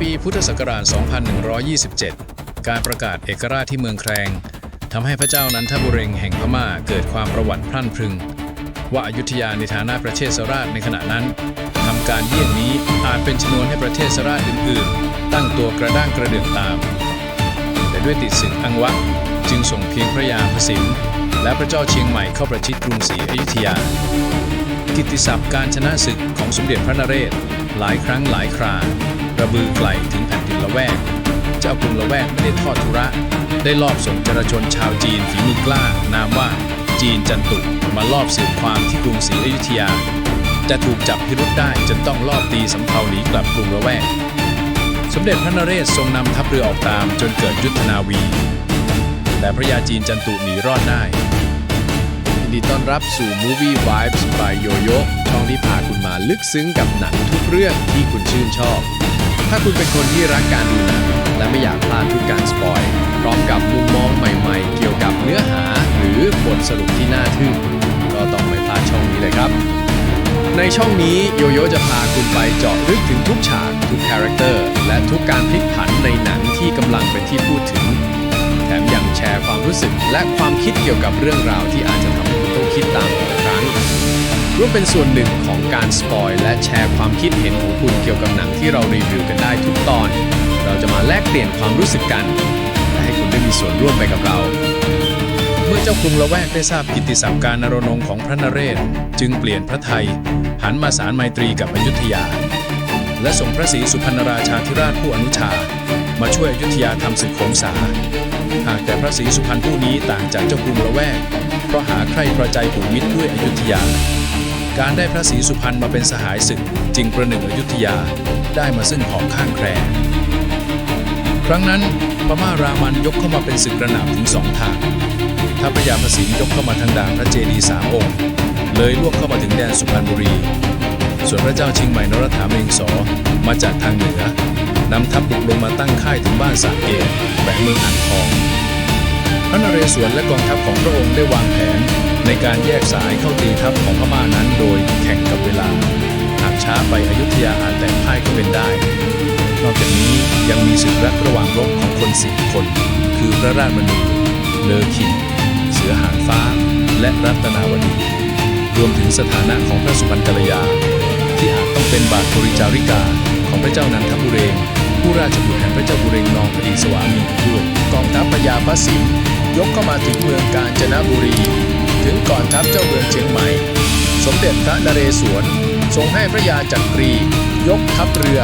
ปีพุทธศักราช 2127 การประกาศเอกราชที่เมืองแครงทำให้พระเจ้านันทบุเรงแห่งพม่าเกิดความประวัติพรั่นพรึง ว่าอายุทยาในฐานะประเทศสราชในขณะนั้นทำการเยี่ยงนี้อาจเป็นชนวนให้ประเทศสราชอื่นๆ ตั้งตัวกระด้างกระเดื่องตาม แต่ด้วยติดศึกอังวะจึงส่งเพียงพระยาพระสินและพระเจ้าเชียงใหม่เข้าประชิดกรุงศรีอยุธยา กิตติศัพท์การชนะศึกของสมเด็จพระนเรศหลายครั้งหลายครา ระบือไกลถึงแผ่นดินละแวก เจ้ากรุงละแวกไม่ได้ทอดทุระ ได้ลอบส่งจรชนชาวจีนฝีมือกล้านามว่าจีนจันตุมาลอบสืบความที่กรุงศรีอยุธยา จะถูกจับพิรุษได้จนต้องลอบตีสำเภาหนีกลับกรุงละแวก สมเด็จพระนเรศทรงนำทัพเรือออกตามจนเกิดยุทธนาวี แต่พระยาจีนจันตุหนีรอดได้ยินดีต้อนรับสู่ Movie Vibes by Yoyo ช่องที่พาคุณมาลึกซึ้งกับหนังทุกเรื่องที่คุณชื่นชอบ ถ้าคุณเป็นคนที่รักการดูหนังและไม่อยากพลาดทุกการสปอยพร้อมกับมุมมองใหม่ๆ เกี่ยวกับเนื้อหาหรือบทสรุปที่น่าทึ่งก็ต้องไม่พลาดช่องนี้เลยครับ ในช่องนี้โยโย่จะพาคุณไปเจาะลึกถึงทุกฉาก ทุกคาแรคเตอร์ และทุกการพลิกผันในหนังที่กำลังเป็นที่พูดถึง แถมยังแชร์ความรู้สึกและความคิดเกี่ยวกับเรื่องราวที่อาจจะทำให้คุณต้องคิดตามอีกครั้ง ร่วมเป็นส่วนหนึ่งของการสปอยและแชร์ความคิดเห็นของคุณเกี่ยวกับหนังที่เรารีวิวกันได้ทุกตอน เราจะมาแลกเปลี่ยนความรู้สึกกัน และให้คุณได้มีส่วนร่วมไปกับเรา เมื่อเจ้ากรุงละแวกได้ทราบกิตติศัพท์การนรนงของพระนเรศ จึงเปลี่ยนพระไทยหันมาสารไมตรีกับอยุธยา และส่งพระศรีสุพรรณราชาธิราชผู้อนุชา มาช่วยอยุธยาทำศึกโขงสาหากแต่พระศรีสุพรรณผู้นี้ต่างจากเจ้ากรุงละแวกเพราะหาใครพอใจผูกมิตรด้วยอยุธยา การได้พระศรีสุพรรณมาเป็นสหายศึกจึงประหนึ่งอยุธยาได้มาซึ่งหอกข้างแครครั้งนั้นพม่ารามันยกเข้ามาเป็นศึกกระหน่ำถึงสองทางถ้าพระยาประสิงยกเข้ามาทางด่านพระเจดีย์สามองค์ เลยล่วกเข้ามาถึงแดนสุพรรณบุรี ส่วนพระเจ้าชิงใหม่นรถาเมงสอมาจากทางเหนือนำทัพบุกลงมาตั้งค่ายถึงบ้านสาเกตแขวงเมืองอ่างทอง พระนเรศวรและกองทัพของพระองค์ได้วางแผน ในการแยกสายเข้าตีทัพของพม่านั้นโดยแข่งกับเวลา หากช้าไปอยุธยาอาจแตกพ่ายก็เป็นได้ นอกจากนี้ยังมีศึกรักระหว่างรบของคนสี่คน คือพระราชมนูเลอคินเสือหางฟ้า และรัตนาวดี รวมถึงสถานะของพระสุพรรณกัลยา ที่อาจต้องเป็นบาทบริจาริกาของพระเจ้านันทบุเรงผู้ราชบุตรแห่งพระเจ้าบุเรงนองพดีสวามีด้วยกองทัพพญาพระสิงห์ยกเข้ามาถึงเมืองกาญจนบุรี ถึงก่อนทัพเจ้าเมืองเชียงใหม่ สมเด็จพระนเรศวรทรงให้พระยาจักรี ยกทัพเรือ